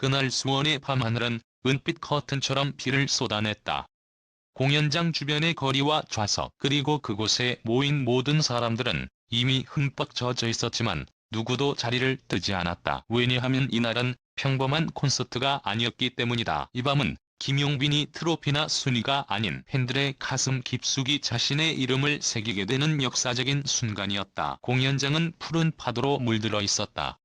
그날 수원의 밤하늘은 은빛 커튼처럼 비를 쏟아냈다. 공연장 주변의 거리와 좌석 그리고 그곳에 모인 모든 사람들은 이미 흠뻑 젖어 있었지만 누구도 자리를 뜨지 않았다. 왜냐하면 이날은 평범한 콘서트가 아니었기 때문이다. 이 밤은 김용빈이 트로피나 순위가 아닌 팬들의 가슴 깊숙이 자신의 이름을 새기게 되는 역사적인 순간이었다. 공연장은 푸른 파도로 물들어 있었다.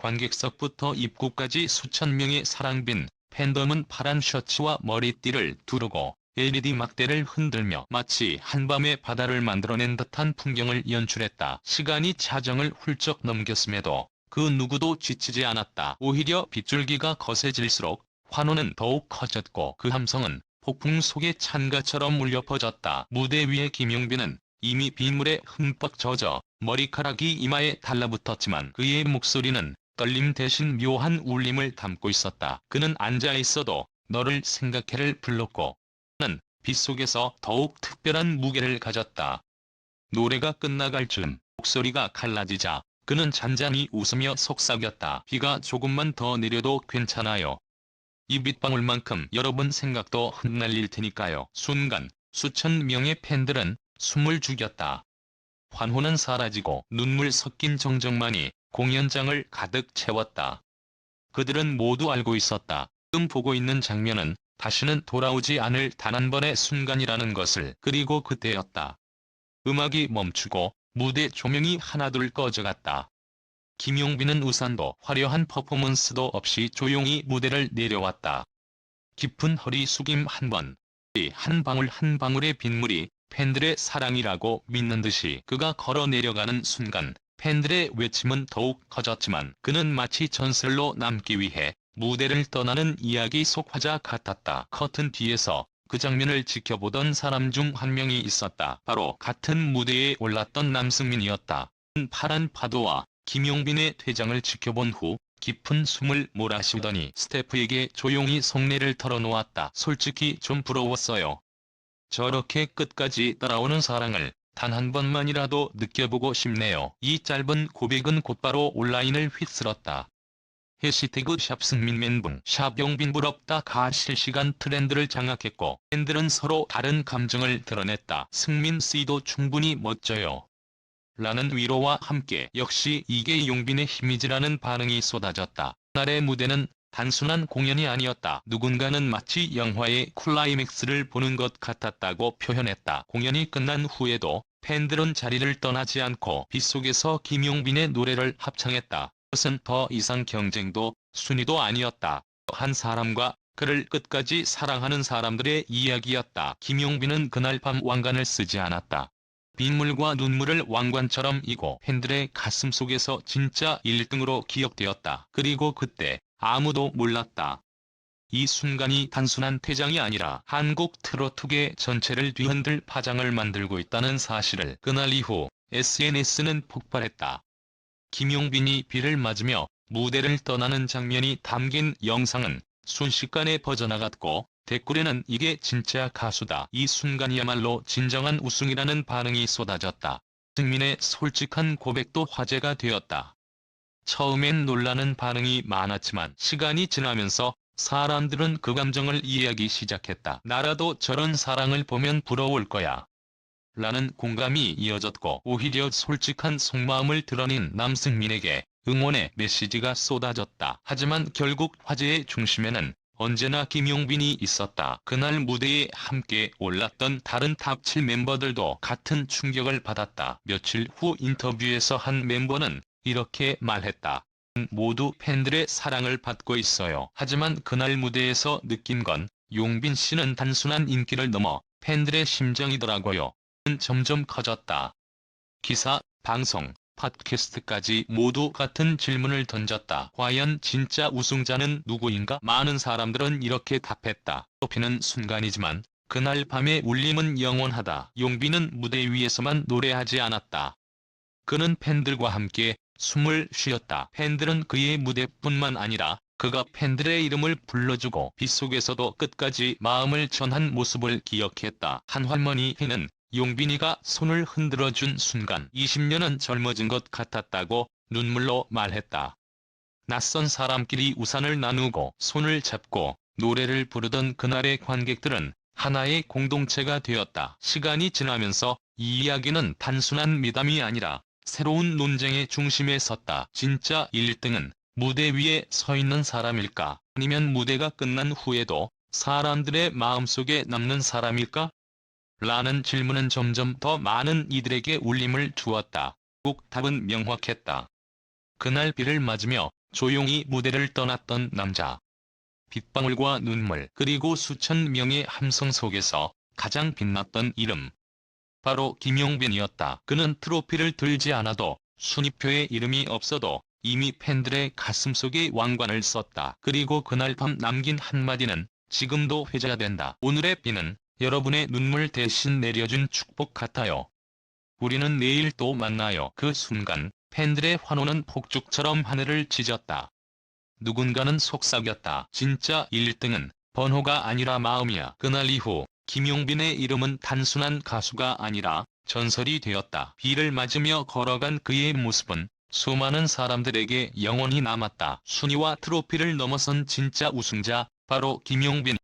관객석부터 입구까지 수천 명의 사랑빈 팬덤은 파란 셔츠와 머리띠를 두르고 LED 막대를 흔들며 마치 한밤의 바다를 만들어낸 듯한 풍경을 연출했다. 시간이 자정을 훌쩍 넘겼음에도 그 누구도 지치지 않았다. 오히려 빗줄기가 거세질수록 환호는 더욱 커졌고 그 함성은 폭풍 속의 찬가처럼 울려 퍼졌다. 무대 위에 김용빈은 이미 빗물에 흠뻑 젖어 머리카락이 이마에 달라붙었지만 그의 목소리는 떨림 대신 묘한 울림을 담고 있었다. 그는 앉아 있어도 너를 생각해를 불렀고 는 빗속에서 더욱 특별한 무게를 가졌다. 노래가 끝나갈 즈음 목소리가 갈라지자 그는 잔잔히 웃으며 속삭였다. 비가 조금만 더 내려도 괜찮아요. 이 빗방울만큼 여러분 생각도 흩날릴 테니까요. 순간 수천 명의 팬들은 숨을 죽였다. 환호는 사라지고 눈물 섞인 정적만이 공연장을 가득 채웠다. 그들은 모두 알고 있었다. 지금 보고 있는 장면은 다시는 돌아오지 않을 단 한 번의 순간이라는 것을 그리고 그때였다. 음악이 멈추고 무대 조명이 하나둘 꺼져갔다. 김용빈은 우산도 화려한 퍼포먼스도 없이 조용히 무대를 내려왔다. 깊은 허리 숙임 한 번, 한 방울 한 방울의 빗물이 팬들의 사랑이라고 믿는 듯이 그가 걸어 내려가는 순간 팬들의 외침은 더욱 커졌지만 그는 마치 전설로 남기 위해 무대를 떠나는 이야기 속 화자 같았다. 커튼 뒤에서 그 장면을 지켜보던 사람 중 한 명이 있었다. 바로 같은 무대에 올랐던 남승민이었다. 파란 파도와 김용빈의 퇴장을 지켜본 후 깊은 숨을 몰아쉬더니 스태프에게 조용히 속내를 털어놓았다. 솔직히 좀 부러웠어요. 저렇게 끝까지 따라오는 사랑을 단 한 번만이라도 느껴보고 싶네요. 이 짧은 고백은 곧바로 온라인을 휩쓸었다. 해시태그 샵 승민맨붕 샵 용빈 부럽다 가 실시간 트렌드를 장악했고 팬들은 서로 다른 감정을 드러냈다. 승민 씨도 충분히 멋져요. 라는 위로와 함께 역시 이게 용빈의 힘이지라는 반응이 쏟아졌다. 날의 무대는 단순한 공연이 아니었다. 누군가는 마치 영화의 클라이맥스를 보는 것 같았다고 표현했다. 공연이 끝난 후에도 팬들은 자리를 떠나지 않고 빗속에서 김용빈의 노래를 합창했다. 그것은 더 이상 경쟁도 순위도 아니었다. 한 사람과 그를 끝까지 사랑하는 사람들의 이야기였다. 김용빈은 그날 밤 왕관을 쓰지 않았다. 빗물과 눈물을 왕관처럼 이고 팬들의 가슴 속에서 진짜 1등으로 기억되었다. 그리고 그때 아무도 몰랐다. 이 순간이 단순한 퇴장이 아니라 한국 트로트계 전체를 뒤흔들 파장을 만들고 있다는 사실을 그날 이후 SNS는 폭발했다. 김용빈이 비를 맞으며 무대를 떠나는 장면이 담긴 영상은 순식간에 퍼져나갔고 댓글에는 이게 진짜 가수다. 이 순간이야말로 진정한 우승이라는 반응이 쏟아졌다. 승민의 솔직한 고백도 화제가 되었다. 처음엔 놀라는 반응이 많았지만 시간이 지나면서 사람들은 그 감정을 이해하기 시작했다. 나라도 저런 사랑을 보면 부러울 거야. 라는 공감이 이어졌고 오히려 솔직한 속마음을 드러낸 남승민에게 응원의 메시지가 쏟아졌다. 하지만 결국 화제의 중심에는 언제나 김용빈이 있었다. 그날 무대에 함께 올랐던 다른 탑7 멤버들도 같은 충격을 받았다. 며칠 후 인터뷰에서 한 멤버는 이렇게 말했다. 모두 팬들의 사랑을 받고 있어요. 하지만 그날 무대에서 느낀 건 용빈 씨는 단순한 인기를 넘어 팬들의 심정이더라고요. 점점 커졌다. 기사, 방송, 팟캐스트까지 모두 같은 질문을 던졌다. 과연 진짜 우승자는 누구인가? 많은 사람들은 이렇게 답했다. 뽑히는 순간이지만 그날 밤의 울림은 영원하다. 용빈은 무대 위에서만 노래하지 않았다. 그는 팬들과 함께 숨을 쉬었다. 팬들은 그의 무대뿐만 아니라 그가 팬들의 이름을 불러주고 빗속에서도 끝까지 마음을 전한 모습을 기억했다. 한 할머니는 용빈이가 손을 흔들어준 순간 20년은 젊어진 것 같았다고 눈물로 말했다. 낯선 사람끼리 우산을 나누고 손을 잡고 노래를 부르던 그날의 관객들은 하나의 공동체가 되었다. 시간이 지나면서 이 이야기는 단순한 미담이 아니라 새로운 논쟁의 중심에 섰다. 진짜 1등은 무대 위에 서 있는 사람일까? 아니면 무대가 끝난 후에도 사람들의 마음속에 남는 사람일까? 라는 질문은 점점 더 많은 이들에게 울림을 주었다. 꼭 답은 명확했다. 그날 비를 맞으며 조용히 무대를 떠났던 남자. 빗방울과 눈물 그리고 수천 명의 함성 속에서 가장 빛났던 이름. 바로 김용빈이었다. 그는 트로피를 들지 않아도 순위표에 이름이 없어도 이미 팬들의 가슴속에 왕관을 썼다. 그리고 그날 밤 남긴 한마디는 지금도 회자된다. 오늘의 비는 여러분의 눈물 대신 내려준 축복 같아요. 우리는 내일 또 만나요. 그 순간 팬들의 환호는 폭죽처럼 하늘을 찢었다. 누군가는 속삭였다. 진짜 1등은 번호가 아니라 마음이야. 그날 이후 김용빈의 이름은 단순한 가수가 아니라 전설이 되었다. 비를 맞으며 걸어간 그의 모습은 수많은 사람들에게 영원히 남았다. 순위와 트로피를 넘어선 진짜 우승자, 바로 김용빈.